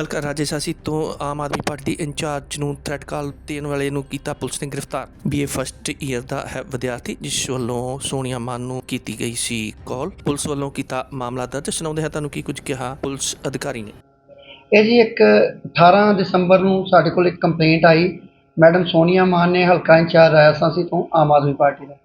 ਹਲਕਾ ਰਾਜੇਸਾਸੀ ਤੋਂ ਆਮ ਆਦਮੀ ਪਾਰਟੀ ਦੀ ਇੰਚਾਰਜ ਨੂੰ ਥ੍ਰੈਟ ਕਾਲ ਦੇਣ ਵਾਲੇ ਨੂੰ ਕੀਤਾ ਪੁਲਿਸ ਨੇ ਗ੍ਰਿਫਤਾਰ। ਬੀਏ ਫਸਟ ਈਅਰ ਦਾ ਹੈ ਵਿਦਿਆਰਥੀ, ਜਿਸ ਵੱਲੋਂ ਸੋਨੀਆ ਮਾਨ ਨੂੰ ਕੀਤੀ ਗਈ ਸੀ ਕਾਲ ਪੁਲਿਸ ਵੱਲੋਂ ਕੀਤਾ ਮਾਮਲਾ ਦਰਜ। ਸੁਣਾਉਂਦੇ ਹਾਂ ਤੁਹਾਨੂੰ ਕੀ ਕੁਝ ਕਿਹਾ ਪੁਲਿਸ ਅਧਿਕਾਰੀ ਨੇ। ਇਹ ਜੀ ਇੱਕ 18 ਦਸੰਬਰ ਨੂੰ ਸਾਡੇ ਕੋਲ ਇੱਕ ਕੰਪਲੇਂਟ ਆਈ। ਮੈਡਮ ਸੋਨੀਆ ਮਾਨ ਨੇ ਹਲਕਾ ਇੰਚਾਰਜ ਰਾਜਸਥਾਨੀ ਤੋਂ ਆਮ ਆਦਮੀ ਪਾਰਟੀ ਦਾ।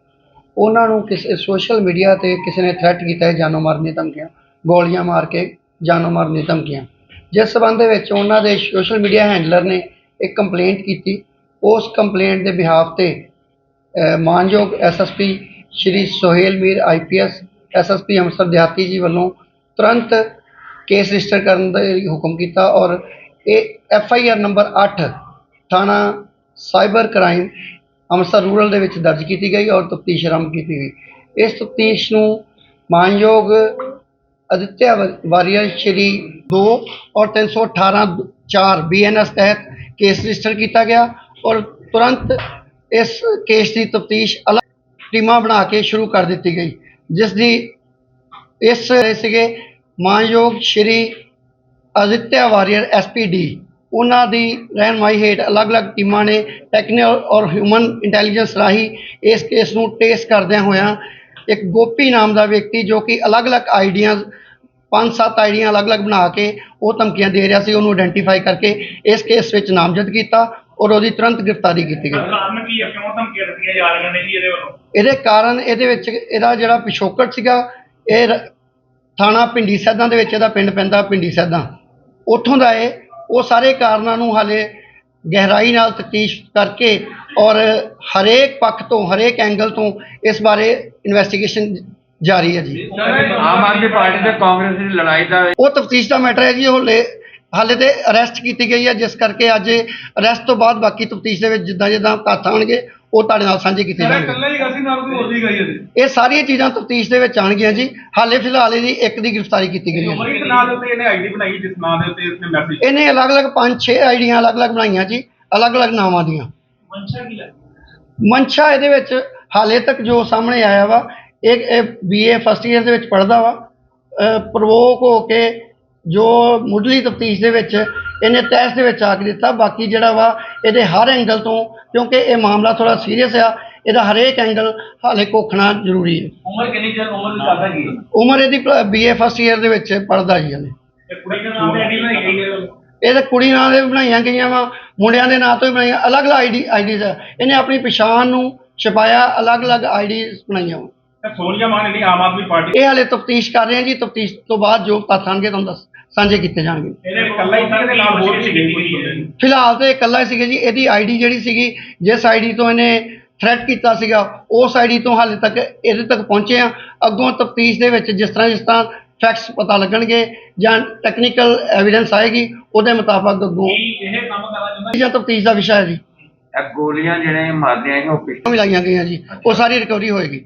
ਉਹਨਾਂ ਨੂੰ ਕਿਸੇ ਸੋਸ਼ਲ ਮੀਡੀਆ ਤੇ ਕਿਸੇ ਨੇ ਥ੍ਰੈਟ ਕੀਤਾ ਹੈ ਜਾਨੋਂ ਮਾਰਨ ਦੀਆਂ ਧਮਕੀਆਂ, ਗੋਲੀਆਂ ਮਾਰ ਕੇ ਜਾਨੋਂ ਮਾਰਨ ਦੀਆਂ ਧਮਕੀਆਂ। ਜਿਸ ਸਬੰਧ ਵਿੱਚ ਉਹਨਾਂ ਦੇ ਸੋਸ਼ਲ ਮੀਡੀਆ ਹੈਂਡਲਰ ਨੇ ਇੱਕ ਕੰਪਲੇਂਟ ਕੀਤੀ। ਉਸ ਕੰਪਲੇਂਟ ਦੇ ਬਿਹਾਫ ਤੇ ਅਹ, ਮਾਨਯੋਗ SSP Shri Suhail Mir IPS SSP Amritsar ਦਿਹਾਤੀ ਜੀ ਵੱਲੋਂ ਤੁਰੰਤ ਕੇਸ ਰਜਿਸਟਰ ਕਰਨ ਦਾ ਹੁਕਮ ਕੀਤਾ ਔਰ ਇਹ ਐਫ ਆਈ ਆਰ ਨੰਬਰ 8 ਥਾਣਾ ਸਾਈਬਰ ਕ੍ਰਾਈਮ ਅੰਮ੍ਰਿਤਸਰ ਰੂਰਲ ਦੇ ਵਿੱਚ ਦਰਜ ਕੀਤੀ ਗਈ ਔਰ ਤਫਤੀਸ਼ ਆਰੰਭ ਕੀਤੀ ਗਈ। ਇਸ ਤਫਤੀਸ਼ ਨੂੰ ਮਾਨਯੋਗ ਅਦਿੱਤਿਆ ਵਾ- ਵਾਰੀਅਰ ਸ਼੍ਰੀ 2 ਔਰ 318 4 ਬੀਐਨਐਸ ਤਹਿਤ ਕੇਸ ਰਜਿਸਟਰ ਕੀਤਾ ਗਿਆ ਔਰ ਤੁਰੰਤ ਇਸ ਕੇਸ ਦੀ ਤਫਤੀਸ਼ ਅਲੱਗ ਟੀਮਾਂ ਬਣਾ ਕੇ ਸ਼ੁਰੂ ਕਰ ਦਿੱਤੀ ਗਈ ਜਿਸ ਦੀ ਇਸ ਸੀਗੇ ਮਾਨਯੋਗ ਸ਼੍ਰੀ ਅਦਿੱਤਿਆ ਵਾਰੀਅਰ ਐਸਪੀਡੀ ਉਹਨਾਂ ਦੀ ਰਹਿਨਮਾਈ ਹੇਠ ਅਲੱਗ-ਅਲੱਗ ਟੀਮਾਂ ਨੇ ਟੈਕਨੀਕਲ ਔਰ ਹਿਊਮਨ ਇੰਟੈਲੀਜੈਂਸ ਰਾਹੀਂ ਇਸ ਕੇਸ ਨੂੰ ਟੇਸ ਕਰਦਿਆਂ ਹੋਇਆਂ ਇੱਕ ਗੋਪੀ ਨਾਮ ਦਾ ਵਿਅਕਤੀ ਜੋ ਕਿ ਅਲੱਗ-ਅਲੱਗ ਆਈਡੀਆਂ ਪੰਜ ਸੱਤ ਆਈਡੀਆਂ ਅਲੱਗ-ਅਲੱਗ ਬਣਾ ਕੇ ਉਹ ਧਮਕੀਆਂ ਦੇ ਰਿਹਾ ਸੀ ਉਹਨੂੰ ਆਇਡੈਂਟੀਫਾਈ ਕਰਕੇ ਇਸ ਕੇਸ ਵਿੱਚ ਨਾਮਜ਼ਦ ਕੀਤਾ ਔਰ ਉਹਦੀ ਤੁਰੰਤ ਗ੍ਰਿਫਤਾਰੀ ਕੀਤੀ ਗਈ। ਕਾਰਨ ਕੀ ਹੈ? ਕਿਉਂ ਧਮਕੀਆਂ ਦਿੱਤੀਆਂ ਜਾ ਰਹੀਆਂ ਨੇ ਜੀ ਇਹਦੇ ਵੱਲੋਂ? ਇਹਦੇ ਕਾਰਨ ਇਹਦੇ ਵਿੱਚ ਇਹਦਾ ਜਿਹੜਾ ਪਿਛੋਕੜ ਸੀਗਾ ਇਹ ਰ- ਥਾਣਾ ਪਿੰਡੀ ਸੈਦਾਂ ਦੇ ਵਿੱਚ ਇਹਦਾ ਪਿੰਡ ਪੈਂਦਾ ਪਿੰਡੀ ਸੈਦਾਂ। ਉੱਥੋਂ ਦਾ ਇਹ ਉਹ ਸਾਰੇ ਕਾਰਨਾਂ ਨੂੰ ਹਾਲੇ ਗਹਿਰਾਈ ਨਾਲ ਤਫਤੀਸ਼ ਕਰਕੇ ਔਰ ਹਰੇਕ ਪੱਖ ਤੋਂ ਹਰੇਕ ਐਂਗਲ ਤੋਂ ਇਸ ਬਾਰੇ ਇਨਵੈਸਟੀਗੇਸ਼ਨ ਜਾਰੀ ਹੈ ਜੀ। ਆਮ ਆਦਮੀ ਪਾਰਟੀ ਤੇ ਕਾਂਗਰਸ ਦੀ ਲੜਾਈ ਦਾ ਉਹ ਤਫਤੀਸ਼ ਦਾ ਮੈਟਰ ਹੈ ਜੀ ਉਹ ਲੈ- ਹਾਲੇ ਤੇ ਅਰੈਸਟ ਕੀਤੀ ਗਈ ਹੈ ਜਿਸ ਕਰਕੇ ਅੱਜ ਅਰੈਸਟ ਤੋਂ ਬਾਅਦ ਬਾਕੀ ਤਫਤੀਸ਼ ਦੇ ਵਿੱਚ ਜਿੱਦਾਂ ਜਿੱਦਾਂ ਤੱਥ ਆਉਣਗੇ ਉਹ ਤੁਹਾਡੇ ਨਾਲ ਸਾਂਝੇ ਕੀਤੇ ਜਾਣਗੇ। ਹੀ ਗਸੀ ਨਾਲ ਕੋਈ ਹੋਰ ਵੀ ਗਈ ਇਹਦੇ ਇਹ ਸਾਰੀਆਂ ਚੀਜ਼ਾਂ ਤਫਤੀਸ਼ ਦੇ ਵਿੱਚ ਆਉਣਗੀਆਂ ਜੀ। ਹਾਲੇ ਫਿਲਹਾਲ ਇਹਦੀ ਇੱਕ ਦੀ ਗ੍ਰਿਫਤਾਰੀ ਕੀਤੀ ਗਈ ਹੈ। ਇਹਨੇ ਆਈਡੀ ਬਣਾਈ ਜਿਸ ਨਾਂ ਦੇ ਉੱਤੇ ਇਸਨੇ ਮੈਸੇਜ ਇਹਨੇ ਅਲੱਗ-ਅਲੱਗ ਪੰਜ ਛੇ ਆਈਡੀਆਂ ਅਲੱਗ-ਅਲੱਗ ਬਣਾਈਆਂ ਜੀ ਅਲੱਗ-ਅਲੱਗ ਨਾਵਾਂ ਦੀਆਂ। ਮਨਸ਼ਾ ਕੀ ਹੈ ਮਨਸ਼ਾ ਇਹਦੇ ਵਿੱਚ ਹਾਲੇ ਤੱਕ ਜੋ ਸਾਹਮਣੇ ਆਇਆ ਵਾ ਇਹ ਇਹ ਬੀਏ ਫਸਟ ਈਅਰ ਦੇ ਵਿੱਚ ਪੜ੍ਹਦਾ ਵਾ ਪ੍ਰਵੋਕ ਹੋ ਕੇ ਜੋ ਮੁੱਢਲੀ ਤਫਤੀਸ਼ ਦੇ ਵਿੱਚ ਇਹਨੇ ਤੈਸ ਦੇ ਵਿੱਚ ਆ ਕੇ ਦਿੱਤਾ ਬਾਕੀ ਜਿਹੜਾ ਵਾ ਇਹਦੇ ਹਰ ਐਂਗਲ ਤੋਂ ਕਿਉਂਕਿ ਇਹ ਮਾਮਲਾ ਥੋੜਾ ਸੀਰੀਅਸ ਆ ਇਹਦਾ ਹਰੇਕ ਐਂਗਲ ਹਾਲੇ ਕੋਖਣਾ ਜ਼ਰੂਰੀ ਹੈ। ਉਮਰ ਕਿੰਨੀ ਚਿਰ ਉਮਰ ਦੀ ਜ਼ਿਆਦਾ ਕੀ ਹੈ? ਉਮਰ ਇਹਦੀ ਬੀਏ ਫਸਟ ਈਅਰ ਦੇ ਵਿੱਚ ਪੜ੍ਹਦਾ ਜੀ ਹਲੇ। ਤੇ ਕੁੜੀ ਦਾ ਨਾਮ ਆਈਡੀ ਬਣਾਈ ਗਈ ਹੈ? ਇਹ ਤਾਂ ਕੁੜੀ ਨਾਂ ਦੇ ਵੀ ਬਣਾਈਆਂ ਗਈਆਂ ਵਾ ਮੁੰਡਿਆਂ ਦੇ ਨਾਂ ਤੋਂ ਵੀ ਬਣਾਈਆਂ ਅਲੱਗ-ਅਲੱਗ ਆਈਡੀ ਆਈਡੀਜ਼ ਆ। ਇਹਨੇ ਆਪਣੀ ਪਛਾਣ ਨੂੰ ਛੁਪਾਇਆ ਅਲੱਗ-ਅਲੱਗ ਆਈਡੀਜ਼ ਬਣਾਈਆਂ ਵਾ। ਸੋਨੀਆ ਮਾਨ ਜਿਹੜੀ ਆਮ ਆਦਮੀ ਪਾਰਟੀ ਇਹ ਹਾਲੇ ਤਫਤੀਸ਼ ਕਰ ਰਹੇ ਹਾਂ ਜੀ ਤਫਤੀਸ਼ ਤੋਂ ਬਾਅਦ ਜੋ ਤੱਥ ਆਉਣਗੇ ਤੁਹਾਨੂੰ ਦੱਸ ਸਾਂਝੇ ਕੀਤੇ ਜਾਣਗੇ। ਇਹਨੇ ਇਕੱਲਾ ਹੀ ਸੀ ਦੇ ਨਾਲ ਹੋਰ ਵੀ ਹੋਈ ਫਿਲਹਾਲ ਤੇ ਇਕੱਲਾ ਹੀ ਸੀਗਾ ਜੀ ਇਹਦੀ ਆਈਡੀ ਜਿਹੜੀ ਸੀਗੀ ਜਿਸ ਆਈਡੀ ਤੋਂ ਇਹਨੇ ਥ੍ਰੈਟ ਕੀਤਾ ਸੀਗਾ ਉਸ ਆਈਡੀ ਤੋਂ ਹਾਲੇ ਤੱਕ ਇਹਦੇ ਤੱਕ ਪਹੁੰਚੇ ਆ। ਅੱਗੋਂ ਤਫਤੀਸ਼ ਦੇ ਵਿੱਚ ਜਿਸ ਤਰ੍ਹਾਂ ਜਿਸ ਤਰ੍ਹਾਂ ਫੈਕਟਸ ਪਤਾ ਲੱਗਣਗੇ ਜਾਂ ਟੈਕਨੀਕਲ ਐਵੀਡੈਂਸ ਆਏਗੀ ਉਹਦੇ ਮੁਤਾਬਕ ਅੱਗੋਂ ਇਹ ਕੰਮ ਕਰਨਾ ਚਾਹੁੰਦਾ ਜਾਂ ਤਫਤੀਸ਼ ਦਾ ਵਿਸ਼ਾ ਹੈ ਜੀ। ਇਹ ਗੋਲੀਆਂ ਜਿਹੜੇ ਮਾਰਦੀਆਂ ਸੀ ਉਹ ਪਿੱਛੇ ਵੀ ਲਾਈਆਂ ਗਈਆਂ ਜੀ ਉਹ ਸਾਰੀ ਰਿਕਵਰੀ ਹੋਏਗੀ।